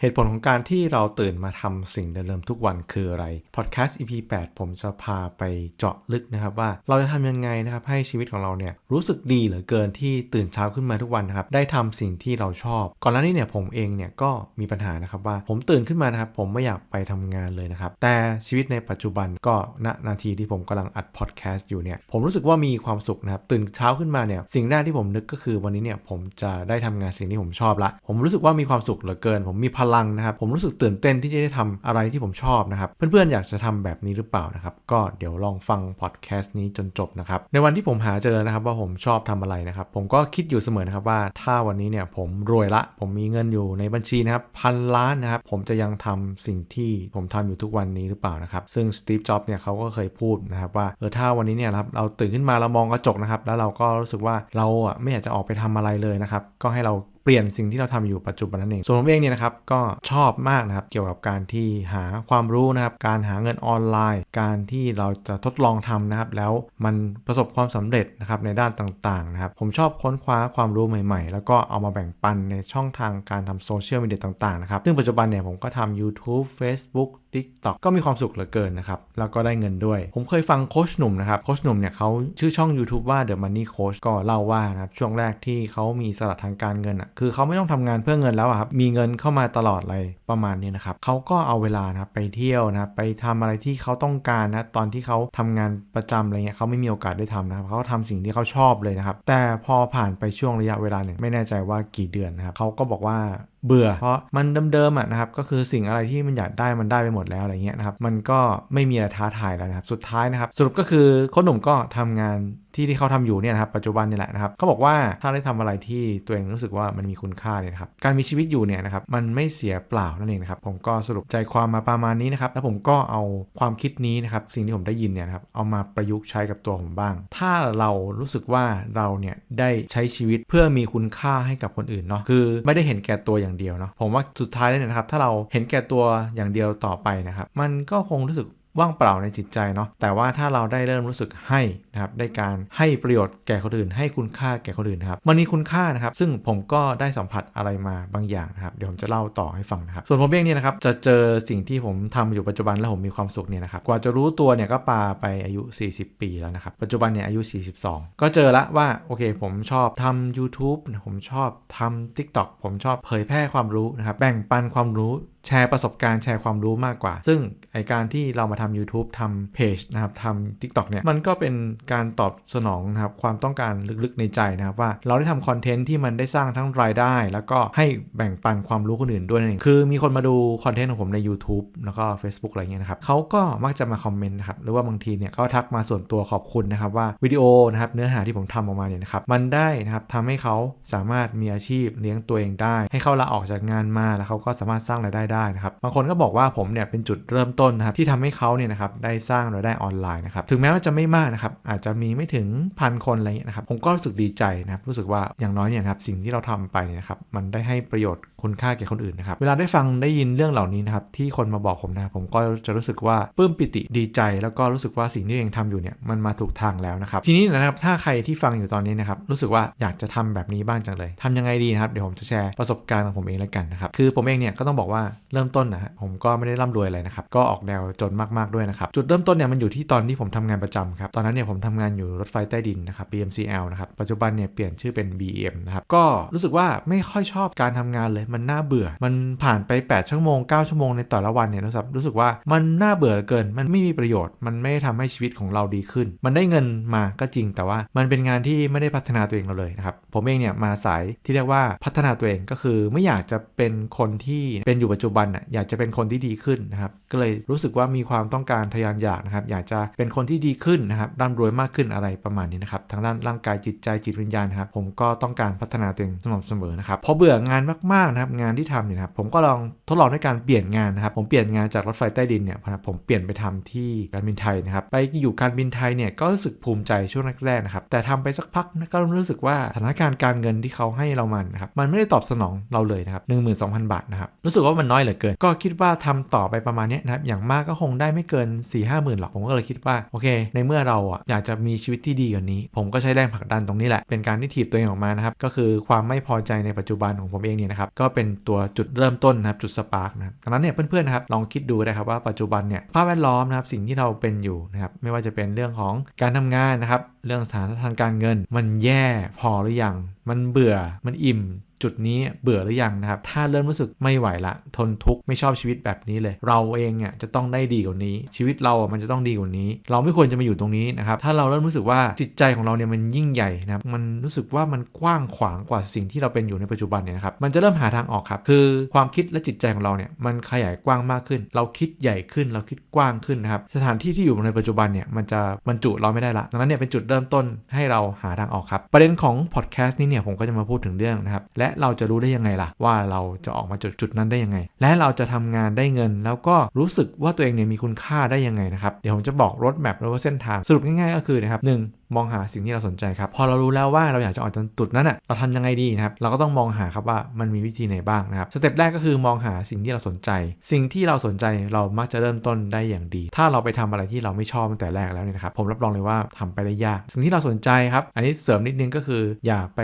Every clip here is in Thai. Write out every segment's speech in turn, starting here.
เหตุผลของการที่เราตื่นมาทำสิ่งเดิมๆทุกวันคืออะไรพอดแคสต์ EP 8 ผมจะพาไปเจาะลึกนะครับว่าเราจะทำยังไงนะครับให้ชีวิตของเราเนี่ยรู้สึกดีเหลือเกินที่ตื่นเช้าขึ้นมาทุกวันนะครับได้ทำสิ่งที่เราชอบ ก่อนหน้านี้เนี่ยผมเองเนี่ยก็มีปัญหานะครับว่าผมตื่นขึ้นมานะครับผมไม่อยากไปทำงานเลยนะครับแต่ชีวิตในปัจจุบันก็ณนาทีที่ผมกำลังอัดพอดแคสต์อยู่เนี่ยผมรู้สึกว่ามีความสุขนะครับตื่นเช้าขึ้นมาเนี่ยสิ่งแรกที่ผมนึกก็คือวันนี้เนี่ยผมจะได้ทำงานสิ่งที่ผมชอบละ ผมรู้สึกว่ามีความสุขเหลือเกิน ผมมีพลังนะครับ ผมรู้สึกตื่นเต้นที่จะได้ทำอะไรที่ผมชอบนะครับ เพื่อนๆอยากจะทำแบบนี้หรือเปล่านะครับ ก็เดี๋ยวลองฟังพอดแคสต์นี้จนจบนะครับ ในวันที่ผมหาเจอนะครับว่าผมชอบทำอะไรนะครับ ผมก็คิดอยู่เสมอนะครับว่าถ้าวันนี้เนี่ยผมรวยละ ผมมีเงินอยู่ในบัญชีนะครับพันล้านนะครับ ผมจะยังทำสิ่งที่ผมทำอยู่ทุกวันนี้หรือเปล่านะครับ ซึ่งสตีฟ จ็อบส์เนี่ยเขาก็เคยพูดนะครับว่าเออถ้าวันนี้เนี่ยครับเราตื่นขึ้นมาเรามองกระจกนะครับ แล้วเราก็รู้สึกว่าเราอะไม่อยากจะออกไปทำอะไรเลยนะครับ ก็ให้เรา เปลี่ยนสิ่งที่เราทำอยู่ปัจจุบันนั่นเองส่วนผมเองเนี่ยนะครับก็ชอบมากนะครับเกี่ยวกับการที่หาความรู้นะครับการหาเงินออนไลน์ การที่เราจะทดลองทำนะครับแล้วมันประสบความสำเร็จนะครับในด้านต่างๆนะครับผมชอบค้นคว้าความรู้ใหม่ๆ แล้วก็เอามาแบ่งปันในช่องทางการทำโซเชียลมีเดียต่างๆนะครับซึ่งปัจจุบันเนี่ยผมก็ทำ YouTube Facebook TikTok ก็มีความสุขเหลือเกินนะครับ แล้วก็ได้เงินด้วย ผมเคยฟังโคชหนุ่มนะครับ โคชหนุ่มเนี่ยเขาชื่อช่อง YouTube ว่า The Money Coach ก็เล่าว่านะครับ ช่วงแรกที่เขามีสลัดทางการเงินอะคือเขาไม่ต้องทำงานเพื่อเงินแล้วครับมีเงินเข้ามาตลอดเลยประมาณนี้นะครับเขาก็เอาเวลานะครับไปเที่ยวนะครับไปทำอะไรที่เขาต้องการนะตอนที่เขาทำงานประจำอะไรเงี้ยเขาไม่มีโอกาสได้ทำนะครับเขาทำสิ่งที่เขาชอบเลยนะครับแต่พอผ่านไปช่วงระยะเวลาหนึ่งไม่แน่ใจว่ากี่เดือนนะครับเขาก็บอกว่า เบื่อ เพราะมันเดิมๆอะนะครับก็คือสิ่งอะไรที่มันอยากได้มันได้ไปหมดแล้วอะไรเงี้ยนะครับมันก็ไม่มีอะไรท้าทายแล้วนะครับสุดท้ายนะครับสรุปก็คือคนหนุ่มก็ทำงานที่ที่เขาทำอยู่เนี่ยนะครับปัจจุบันนี่แหละนะครับเขาบอกว่าถ้าได้ทำอะไรที่ตัวเองรู้สึกว่ามันมีคุณค่าเนี่ยนะครับการมีชีวิตอยู่เนี่ยนะครับมันไม่เสียเปล่านั่นเองนะครับผมก็สรุปใจความมาประมาณนี้นะครับแล้วผมก็เอาความคิดนี้นะครับสิ่งที่ผมได้ยินเนี่ยนะครับเอามาประยุกต์ใช้กับตัวผมบ้าง ถ้าเรารู้สึกว่าเราเนี่ยได้ใช้ชีวิตเพื่อมีคุณค่าให้กับคนอื่นเนาะคือไม่ได้เห็นแก่ตัวอย่างเดียวเนาะผมว่าสุดท้ายเนี่ยนะครับ ถ้าเราเห็นแก่ตัวอย่างเดียวต่อไปนะครับ มันก็คงรู้สึก ว่างเปล่าในจิตใจเนาะแต่ว่าถ้าเราได้เริ่มรู้สึกให้นะครับได้การให้ประโยชน์แก่คนอื่น ให้คุณค่าแก่คนอื่นนะครับมันมีคุณค่านะครับ ซึ่งผมก็ได้สัมผัสอะไรมาบางอย่างนะครับเดี๋ยวผมจะเล่าต่อให้ฟังนะครับส่วนผมเองเนี่ยนะครับจะเจอสิ่งที่ผมทำอยู่ปัจจุบันแล้วผมมีความสุขเนี่ยนะครับกว่าจะรู้ตัวเนี่ยก็ปาไปอายุ 40 ปีแล้วนะครับปัจจุบันเนี่ยอายุ 42 ก็เจอละว่าโอเค ผมชอบทำ YouTube ผมชอบทำ TikTok ผมชอบเผยแพร่ความรู้นะครับแบ่งปันความรู้ แชร์ประสบการณ์แชร์ความรู้มากกว่า ซึ่งไอการที่เรามาทำ YouTube ทำเพจนะครับทำ TikTok เนี่ยมันก็เป็นการตอบสนองนะครับความต้องการลึกๆในใจนะครับว่าเราได้ทำคอนเทนต์ที่มันได้สร้างทั้งรายได้ แล้วก็ให้แบ่งปันความรู้คนอื่นด้วยนั่นเองคือมีคนมาดูคอนเทนต์ของผมใน YouTube แล้วก็ Facebook อะไรเงี้ยนะครับเขาก็มักจะมาคอมเมนต์นะครับหรือว่าบางทีเนี่ยก็ทักมาส่วนตัวขอบคุณนะครับว่าวิดีโอนะครับเนื้อหาที่ผมทำออกมาเนี่ยนะครับมันได้นะครับทำให้เขาสามารถมีอาชีพเลี้ยงตัวเองได้ ให้เขาลาออกจากงานมาแล้วเขาก็สามารถสร้างรายได้ได้นะครับบางคนก็บอกว่าผมเนี่ยเป็นจุดเริ่มต้นนะครับที่ทำให้เขาเนี่ยนะครับได้สร้างรายได้ออนไลน์นะครับถึงแม้ว่าจะไม่มากนะครับอาจจะมีไม่ถึงพันคนอะไรเงี้ยนะครับผมก็รู้สึกดีใจนะครับรู้สึกว่าอย่างน้อยเนี่ยนะครับสิ่งที่เราทำไปเนี่ยนะครับมันได้ให้ประโยชน์คุณค่าแก่คนอื่นนะครับเวลาได้ฟังได้ยินเรื่องเหล่านี้นะครับที่คนมาบอกผมนะครับผมก็จะรู้สึกว่าปลื้มปิติดีใจ แล้วก็รู้สึกว่าสิ่งที่เองทำอยู่เนี่ยมันมาถูกทางแล้วนะครับทีนี้นะครับถ้าใครที่ฟังอยู่ตอนนี้นะครับรู้สึกว่าอยากจะทำแบบนี้บ้างจังเลยทำยังไงดีนะครับเดี๋ยวผมจะแชร์ประสบการณ์ของผมเองแล้วกันนะครับคือผมเองเนี่ยก็ต้องบอกว่าเริ่มต้นนะฮะผมก็ไม่ได้ร่ำรวยอะไรนะครับ ก็ออกแนวจนมากๆด้วยนะครับ จุดเริ่มต้นเนี่ยมันอยู่ที่ตอนที่ผมทำงานประจำครับ ตอนนั้นเนี่ยผมทำงานอยู่รถไฟใต้ดินนะครับ BMCL นะครับ ปัจจุบันเนี่ยเปลี่ยนชื่อเป็น BM นะครับ ก็รู้สึกว่าไม่ค่อยชอบการทำงานเลย มันน่าเบื่อ มันผ่านไป 8 ชั่วโมง 9 ชั่วโมงในแต่ละวันเนี่ยรู้สึกรู้สึกว่ามันน่าเบื่อเกิน มันไม่มีประโยชน์ มันไม่ได้ทำให้ชีวิตของเราดีขึ้น มันได้เงินมาก็จริง แต่ว่ามันเป็นงานที่ไม่ได้พัฒนาตัวเองเราเลยนะครับ ผมเองเนี่ยมาสายที่เรียกว่าพัฒนาตัวเองก็คือไม่อยากจะเป็นคนที่เป็นอยู่ปัจจุบันอะอยากจะเป็นคนที่ดีขึ้นนะครับก็เลยรู้สึกว่ามีความต้องการทะยานอยากนะครับอยากจะเป็นคนที่ดีขึ้นนะครับร่ำรวยมากขึ้นอะไรประมาณนี้นะครับทางด้านร่างกายจิตใจจิตวิญญาณครับผมก็ต้องการพัฒนาตัวเองสม่ำเสมอนะครับพอเบื่องานมากๆนะครับงานที่ทำเนี่ยครับผมก็ลองทดลองด้วยการเปลี่ยนงานนะครับผมเปลี่ยนงานจากรถไฟใต้ดินเนี่ยผมเปลี่ยนไปทำที่การบินไทยนะครับไปอยู่การบินไทยเนี่ยก็รู้สึกภูมิใจช่วงแรกๆนะครับแต่ทำไปสักพักก็รู้สึกว่าสถานการณ์การเงินที่เขาให้เรามันนะครับมันไม่ได้ตอบสนองเราเลยนะครับหนึ่งหมื่นสองพันบาทนะครับรู้สึกว่ามันน้อยเหลือเกิน ก็คิดว่าทำต่อไปประมาณนี้นะครับ อย่างมากก็คงได้ไม่เกิน4ี่ห้าหมื่นหรอก ผมก็เลยคิดว่า โอเค ในเมื่อเราอะอยากจะมีชีวิตที่ดีกว่านี้ ผมก็ใช้แรงผลักดันตรงนี้แหละ เป็นการที่ถีบตัวเองออกมานะครับ ก็คือความไม่พอใจในปัจจุบันของผมเองเนี่ยนะครับ ก็เป็นตัวจุดเริ่มต้นนะครับ จุดสปาร์กนะครับดังนั้นเนี่ยเพื่อนๆนะครับ ลองคิดดูนะครับว่าปัจจุบันเนี่ย ภาพแวดล้อมนะครับ สิ่งที่เราเป็นอยู่นะครับ ไม่ว่าจะเป็นเรื่องของการทำงานนะครับ เรื่องสถานทางการเงิน มันแย่พอหรือยัง มันเบื่อ มันอิ่ม จุดนี้เบื่อหรือยังนะครับ ถ้าเริ่มรู้สึกไม่ไหวละ ทนทุกข์ไม่ชอบชีวิตแบบนี้เลย เราเองอะจะต้องได้ดีกว่านี้ ชีวิตเราอะมันจะต้องดีกว่านี้ เราไม่ควรจะมาอยู่ตรงนี้นะครับ ถ้าเราเริ่มรู้สึกว่าจิตใจของเราเนี่ยมันยิ่งใหญ่นะครับ มันรู้สึกว่ามันกว้างขวางกว่าสิ่งที่เราเป็นอยู่ในปัจจุบันเนี่ยนะครับ มันจะเริ่มหาทางออกครับ คือความคิดและจิตใจของเราเนี่ยมันขยายกว้างมากขึ้น เราคิดใหญ่ขึ้น เราคิดกว้างขึ้นนะครับ สถานที่ที่อยู่ในปัจจุบันเนี่ยมันจะบรรจุเราไม่ได้ละดังนั้นเนี่ยเป็นจุดเริ่มต้นให้เราหาทางออกครับ ประเด็นของพอดแคสต์นี้เนี่ยผมก็จะมาพูดถึงเรื่องนะครับและและเราจะรู้ได้ยังไงล่ะ ว่าเราจะออกมาจุดจุดนั้นได้ยังไง และเราจะทำงานได้เงิน แล้วก็รู้สึกว่าตัวเองเนี่ยมีคุณค่าได้ยังไงนะครับเดี๋ยวผมจะบอกรถแมพหรือว่าเส้นทางสรุปง่ายๆก็คือนะครับหนึ่งมองหาสิ่งที่เราสนใจครับ พอเรารู้แล้วว่าเราอยากจะออกจากจุดนั้นอะเราทำยังไงดีนะครับ เราก็ต้องมองหาครับว่ามันมีวิธีไหนบ้างนะครับ สเต็ปแรกก็คือมองหาสิ่งที่เราสนใจ สิ่งที่เราสนใจเรามักจะเริ่มต้นได้อย่างดี ถ้าเราไปทำอะไรที่เราไม่ชอบตั้งแต่แรกแล้วเนี่ยนะครับ ผมรับรองเลยว่าทำไปได้ยาก สิ่งที่เราสนใจครับ อันนี้เสริมนิดนึงก็คืออย่าไป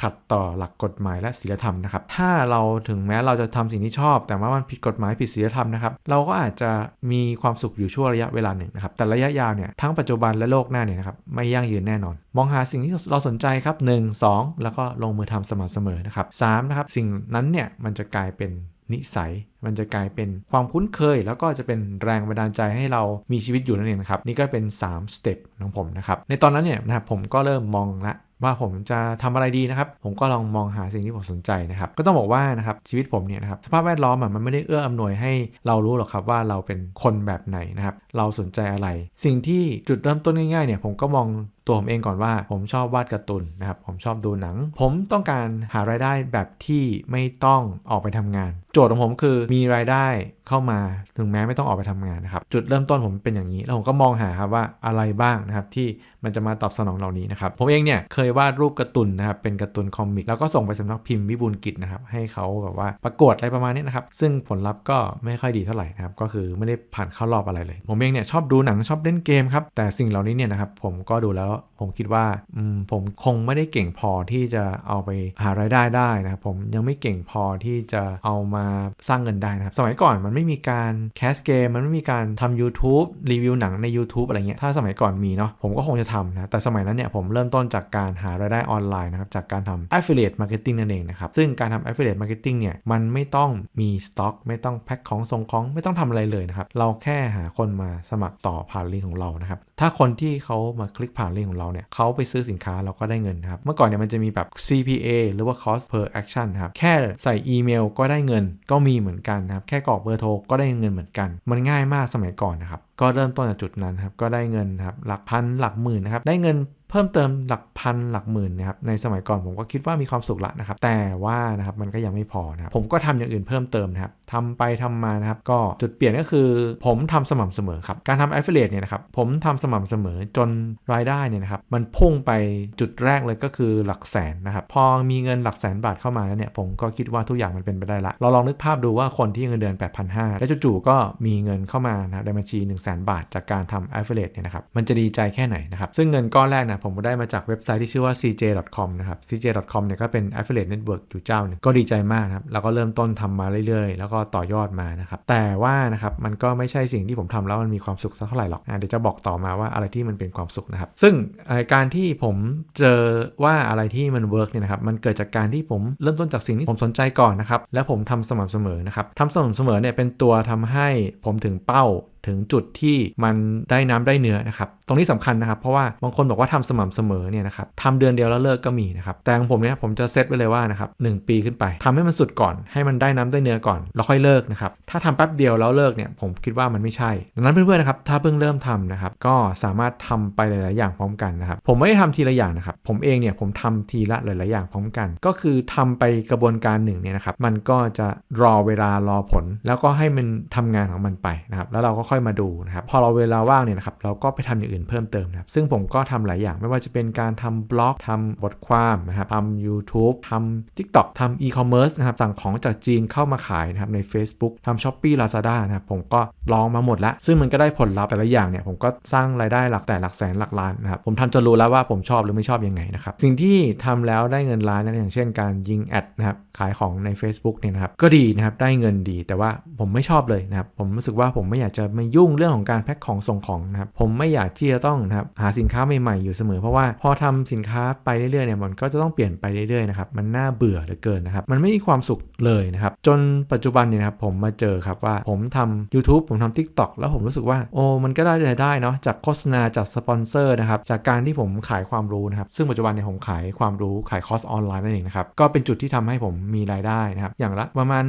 ขัดต่อหลักกฎหมายและศีลธรรมนะครับ ถ้าเราถึงแม้เราจะทำสิ่งที่ชอบ แต่ว่ามันผิดกฎหมายผิดศีลธรรมนะครับ เราก็อาจจะมีความสุขอยู่ชั่วระยะเวลาหนึ่งนะครับ แต่ระยะยาวเนี่ยทั้งปัจจุบันและโลกหน้าเนี่ยนะครับไม่ยั่งยืนแน่นอน มองหาสิ่งที่เราสนใจครับ 1 2 แล้วก็ลงมือทำสม่ำเสมอนะครับสามนะครับสิ่งนั้นเนี่ยมันจะกลายเป็นนิสัยมันจะกลายเป็นความคุ้นเคย แล้วก็จะเป็นแรงบันดาลใจให้เรามีชีวิตอยู่นั่นเองนะครับนี่ก็เป็น3สเต็ปของผมนะครับในตอนนั้นเนี่ยนะครับผมก็เริ่มมองละ ว่าผมจะทำอะไรดีนะครับ ผมก็ลองมองหาสิ่งที่ผมสนใจนะครับ ก็ต้องบอกว่านะครับชีวิตผมเนี่ยนะครับสภาพแวดล้อมมันไม่ได้เอื้ออำนวยให้เรารู้หรอกครับว่าเราเป็นคนแบบไหนนะครับ เราสนใจอะไร สิ่งที่จุดเริ่มต้นง่ายๆเนี่ยผมก็มองตัวผมเองก่อนว่าผมชอบวาดการ์ตูนนะครับ ผมชอบดูหนัง ผมต้องการหารายได้แบบที่ไม่ต้องออกไปทำงาน โจทย์ของผมคือมีรายได้เข้ามาถึงแม้ไม่ต้องออกไปทำงานนะครับ จุดเริ่มต้นผมเป็นอย่างนี้ แล้วผมก็มองหาครับว่าอะไรบ้างนะครับที่ มันจะมาตอบสนองเหล่านี้นะครับ ผมเองเนี่ยเคยวาดรูปการ์ตูนนะครับ เป็นการ์ตูนคอมิก แล้วก็ส่งไปสำนักพิมพ์วิบูลกิจนะครับ ให้เขาแบบว่าประกวดอะไรประมาณนี้นะครับ ซึ่งผลลัพธ์ก็ไม่ค่อยดีเท่าไหร่นะครับ ก็คือไม่ได้ผ่านเข้ารอบอะไรเลย ผมเองเนี่ยชอบดูหนังชอบเล่นเกมครับ แต่สิ่งเหล่านี้เนี่ยนะครับผมก็ดูแล้วผมคิดว่าผมคงไม่ได้เก่งพอที่จะเอาไปหารายได้ได้นะครับผมยังไม่เก่งพอที่จะเอามาสร้างเงินได้นะครับ สมัยก่อนมันไม่มีการแคสเกมมันไม่มีการทำ YouTube รีวิวหนังใน YouTube อะไรเงี้ยถ้าสมัยก่อนมีเนาะผมก็คงจะทำนะแต่สมัยนั้นเนี่ยผมเริ่มต้นจากการหารายได้ออนไลน์นะครับจากการทำ affiliate marketing นั่นเองนะครับซึ่งการทำ affiliate marketing เนี่ยมันไม่ต้องมีสต็อกไม่ต้องแพ็คของส่งของไม่ต้องทำอะไรเลยนะครับเราแค่หาคนมาสมัครต่อผ่านลิงก์ของเรานะครับถ้าคนที่เขามาคลิกผ่านลิงก์ของเราเนี่ยเขาไปซื้อสินค้าเราก็ได้เงินนะครับเมื่อก่อนเนี่ยมันจะมีแบบ CPA หรือว่า cost per action ครับแค่ใส่อีเมลก็ได้เงินก็มีเหมือนกันนะครับแค่กรอกเบอร์โทรก็ได้เงินเหมือนกัน มันง่ายมากสมัยก่อนนะครับ ก็เริ่มต้นจากจุดนั้นครับก็ได้เงินครับหลักพันหลักหมื่นนะครับได้เงิน เพิ่มเติมหลักพันหลักหมื่นนะครับในสมัยก่อนผมก็คิดว่ามีความสุขละนะครับ แต่ว่านะครับมันก็ยังไม่พอนะครับผมก็ทำอย่างอื่นเพิ่มเติมนะครับทำไปทำมานะครับ ก็จุดเปลี่ยนก็คือ ผมทำสม่ำเสมอครับการทำ affiliate เนี่ยนะครับผมทำสม่ำเสมอจนรายได้เนี่ยนะครับมันพุ่งไปจุดแรกเลยก็คือหลักแสนนะครับพอมีเงินหลักแสนบาทเข้ามาแล้วเนี่ยผมก็คิดว่าทุกอย่างมันเป็นไปได้ละเราลองนึกภาพดูว่าคนที่เงินเดือน 8,500แล้วจู่ๆก็มีเงินเข้ามานะในบัญชี 1 0 0 0 0แบาท จากการทำ affiliate เนี่ยนะครับมันจะดีใจแค่ไหนนะครับซึ่งเงินก้อนแรกนะผมได้มาจากเว็บไซต์ที่ชื่อว่า cj.com นะครับ cj.com เนี่ยก็เป็น affiliate network อยู่เจ้าหนึ่งก็ดีใจมากครับ แล้วก็เริ่มต้นทำมาเรื่อยๆ แล้วก็ต่อยอดมานะครับ แต่ว่านะครับมันก็ไม่ใช่สิ่งที่ผมทำแล้วมันมีความสุขสักเท่าไหร่หรอกเดี๋ยวจะบอกต่อมาว่าอะไรที่มันเป็นความสุขนะครับ ซึ่งการที่ผมเจอว่าอะไรที่มันเวิร์กเนี่ยนะครับมันเกิดจากการที่ผมเริ่มต้นจากสิ่งที่ผมสนใจก่อนนะครับแล้วผมทำสม่ำเสมอนะครับทำสม่ำเสมอเนี่ยเป็นตัวทำให้ผมถึงเป้า ถึงจุดที่มันได้น้ำได้เนื้อนะครับ ตรงนี้สำคัญนะครับ เพราะว่าบางคนบอกว่าทำสม่ำเสมอเนี่ยนะครับทำเดือนเดียวแล้วเลิกก็มีนะครับ แต่ของผมเนี่ยผมจะเซตไว้เลยว่านะครับหปีขึ้นไปทำให้มันสุดก่อน ให้มันได้น้ำได้เนื้อก่อน แล้วค่อยเลิกนะครับ ถ้าทำแป๊บเดียวแล้วเลิกเนี่ยผมคิดว่ามันไม่ใช่ ดังนั้นเพื่อนๆนะครับ ถ้าเพิ่งเริ่มทำนะครับ ก็สามารถทำไปหลาย ๆ อย่างพร้อมกันนะครับ ผมไม่ได้ทำทีละอย่างนะครับ ผมเองเนี่ยผมทำทีละหลาย ๆ อย่างพร้อมกัน ก็คือทำไปกระบวนการหนึ่งเนี่ยนะครับ มันก็จะรอเวลารอผล แล้วก็ให้มันทำงานของมันไปนะครับ แล้วเราก็ค่อยมาดูนะครับ พอเราเวลาว่างเนี่ยนะครับ เราก็ไปทำอย่างอื่นเพิ่มเติมนะครับ ซึ่งผมก็ทำหลายอย่างไม่ว่าจะเป็นการทำบล็อกทำบทความนะครับทำ YouTube ทำ TikTok ทำ e-commerce นะครับ สั่งของจากจีนเข้ามาขายนะครับใน Facebook ทำ Shopee Lazada นะครับ ผมก็ลองมาหมดแล้วซึ่งมันก็ได้ผลลัพธ์แต่ละอย่างเนี่ยผมก็สร้างรายได้หลักแต่หลักแสนหลักล้านนะครับ ผมทำจนรู้แล้วว่าผมชอบหรือไม่ชอบยังไงนะครับ สิ่งที่ทำแล้วได้เงินล้านนะอย่างเช่น การยิงแอดนะครับ ขายของใน Facebook เนี่ยนะครับ ก็ดีนะครับ ได้เงินดี แต่ว่าผมไม่ชอบเลยนะครับ ผมรู้สึกว่าผมไม่อยากจะมายุ่งเรื่องของการแพ็คของส่งของนะครับผมไม่อยากที่จะต้องนะครับหาสินค้าใหม่ๆอยู่เสมอเพราะว่าพอทำสินค้าไปเรื่อยๆเนี่ยมันก็จะต้องเปลี่ยนไปเรื่อยๆนะครับมันน่าเบื่อเหลือเกินนะครับมันไม่มีความสุขเลยนะครับจนปัจจุบันเนี่ยนะครับผมมาเจอครับว่าผมทำ YouTube ผมทำ TikTok แล้วผมรู้สึกว่าโอ้มันก็ได้รายได้เนาะจากโฆษณาจากสปอนเซอร์นะครับจากการที่ผมขายความรู้นะครับซึ่งปัจจุบันเนี่ยผมขายความรู้ขายคอร์สออนไลน์นั่นเองนะครับก็เป็นจุดที่ทำให้ผมมีรายได้นะครับอย่างละประมาณ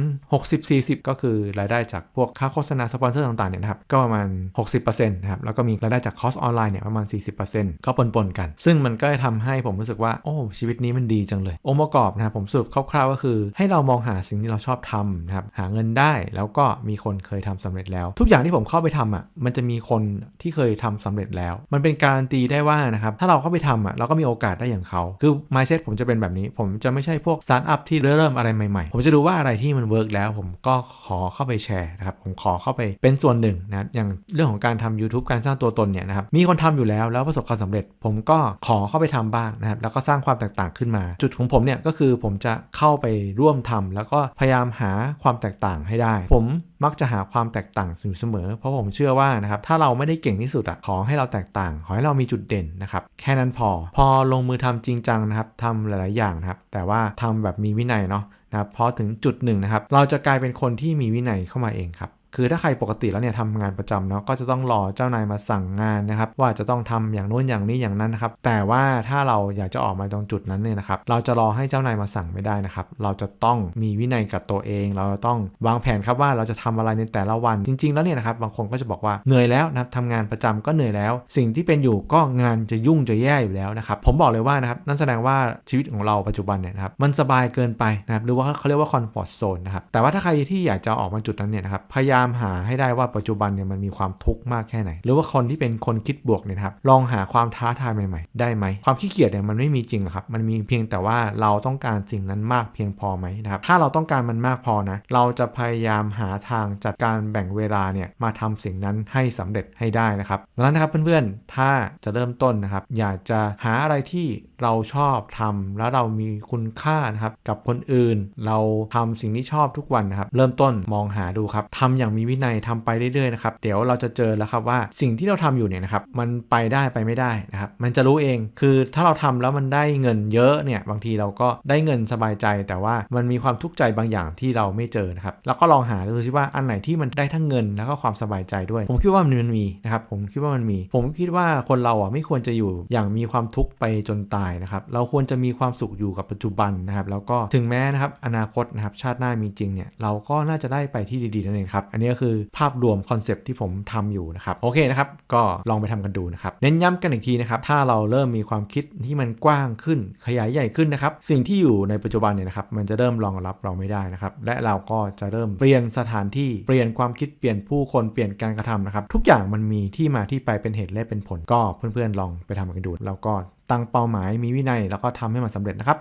60-40 ก็คือรายได้จากพวกค่าโฆษณาสปอนเซอร์ต่างๆเนี่ยนะครับก็ประมาณ 60%นะครับ แล้วก็มีรายได้จากคอร์สออนไลน์เนี่ยประมาณ 40%ก็ปนๆกัน ซึ่งมันก็ทำให้ผมรู้สึกว่า โอ้ ชีวิตนี้มันดีจังเลย องค์ประกอบนะครับผมสรุปคร่าวๆก็คือ ให้เรามองหาสิ่งที่เราชอบทำนะครับ หาเงินได้ แล้วก็มีคนเคยทำสำเร็จแล้ว ทุกอย่างที่ผมเข้าไปทำอะ มันจะมีคนที่เคยทำสำเร็จแล้ว มันเป็นการันตีได้ว่านะครับ ถ้าเราเข้าไปทำอะ เราก็มีโอกาสได้อย่างเขา คือ mindset ผมจะเป็นแบบนี้ ผมจะไม่ใช่พวกสตาร์ทอัพที่เริ่มอะไรใหม่ๆ ผมจะดูว่าอะไรที่มันเวิร์กแล้ว ผมก็ขอเข้าไปแชร์นะครับ ผมขอเข้าไปเป็นส่วนหนึ่งนะอย่างเรื่องของการทำ YouTube การสร้างตัวตนเนี่ยนะครับมีคนทำอยู่แล้วแล้วประสบความสำเร็จ ผมก็ขอเข้าไปทำบ้างนะครับแล้วก็สร้างความแตกต่างขึ้นมา จุดของผมเนี่ยก็คือผมจะเข้าไปร่วมทำแล้วก็พยายามหาความแตกต่างให้ได้ ผมมักจะหาความแตกต่างอยู่เสมอ เพราะผมเชื่อว่านะครับถ้าเราไม่ได้เก่งที่สุดอะขอให้เราแตกต่าง ขอให้เรามีจุดเด่นนะครับแค่นั้นพอ พอลงมือทำจริงจังนะครับทำหลาย ๆ อย่างนะครับแต่ว่าทำแบบมีวินัยเนาะนะครับพอถึงจุดหนึ่งนะครับเราจะกลายเป็นคนที่มีวินัยเข้ามาเองครับ คือถ้าใครปกติแล้วเนี่ยทำงานประจำเนาะก็จะต้องรอเจ้านายมาสั่งงานนะครับ ว่าจะต้องทำอย่างโน้นอย่างนี้อย่างนั้นนะครับ แต่ว่าถ้าเราอยากจะออกมาตรงจุดนั้นเนี่ยนะครับ เราจะรอให้เจ้านายมาสั่งไม่ได้นะครับ เราจะต้องมีวินัยกับตัวเอง เราต้องวางแผนครับว่าเราจะทำอะไรในแต่ละวัน จริง ๆ แล้วเนี่ยนะครับบางคนก็จะบอกว่าเหนื่อยแล้วนะครับทำงานประจำก็เหนื่อยแล้ว สิ่งที่เป็นอยู่ก็งานจะยุ่งจะแย่อยู่แล้วนะครับ ผมบอกเลยว่านะครับนั่นแสดงว่าชีวิตของเราปัจจุบันเนี่ยนะครับมันสบายเกินไปนะครับหรือว่าเขาเรียกว่าคอนฟอร์ z โซนนะครับแต่ว่าถ้าใครที่อยากจะออกมาจุดนั้นเนี่ยนะครับพยายามามหาให้ได้ว่าปัจจุบันเนี่ยมันมีความทุกข์มากแค่ไหน หรือว่าคนที่เป็นคนคิดบวกเนี่ยครับลองหาความท้าทายใหม่ๆ ได้ไหม ความขี้เกียจเนี่ยมันไม่มีจริงอกครับมันมีเพียงแต่ว่าเราต้องการสิ่งนั้นมากเพียงพอไหมนะครับถ้าเราต้องการมันมากพอนะเราจะพยายามหาทางจัดการแบ่งเวลาเนี่ยมาทำสิ่งนั้นให้สำเร็จให้ได้นะครับดังนั้นนะครับเพื่อนๆถ้าจะเริ่มต้นนะครับอยากจะหาอะไรที่เราชอบทำแล้วเรามีคุณค่านะครับกับคนอื่น เราทำสิ่งที่ชอบทุกวันนะครับเริ่มต้นมองหาดูครับทำอย่างมีวินัยทำไปเรื่อยๆนะครับเดี๋ยวเราจะเจอแล้วครับว่าสิ่งที่เราทำอยู่เนี่ยนะครับมันไปได้ไปไม่ได้นะครับมันจะรู้เองคือถ้าเราทำแล้วมันได้เงินเยอะเนี่ยบางทีเราก็ได้เงินสบายใจ แต่ว่ามันมีความทุกข์ใจบางอย่างที่เราไม่เจอนะครับแล้วก็ลองหาดูซิว่าอันไหนที่มันได้ทั้งเงินแล้วก็ความสบายใจด้วย ผมคิดว่ามันมีนะครับผมคิดว่ามันมี ผมคิดว่าคนเราอะไม่ควรจะอยู่อย่างมีความทุกข์ไปจนตายนะครับเราควรจะมีความสุขอยู่กับปัจจุบันนะครับแล้วก็ถึงแม้นะครับอนาคตนะครับชาติหน้ามีจริงเนี่ยเราก็น่าจะได้ไปที่ดีๆนั่นเองครับอันนี้ก็คือภาพรวมคอนเซปต์ที่ผมทำอยู่นะครับโอเคนะครับก็ลองไปทำกันดูนะครับเน้นย้ำกันอีกทีนะครับถ้าเราเริ่มมีความคิดที่มันกว้างขึ้นขยายใหญ่ขึ้นนะครับสิ่งที่อยู่ในปัจจุบันเนี่ยนะครับมันจะเริ่มรองรับเราไม่ได้นะครับและเราก็จะเริ่มเปลี่ยนสถานที่เปลี่ยนความคิดเปลี่ยนผู้คนเปลี่ยนการกระทำนะครับทุกอย่างมันมีที่มาที่ไปเป็นเหตุและเป็นผลก็เพื่อนๆลองไปทำกันดู แล้วก็ตั้งเป้าหมายมีวินัยแล้วก็ทำให้มันสำเร็จนะครับ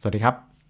สวัสดีครับ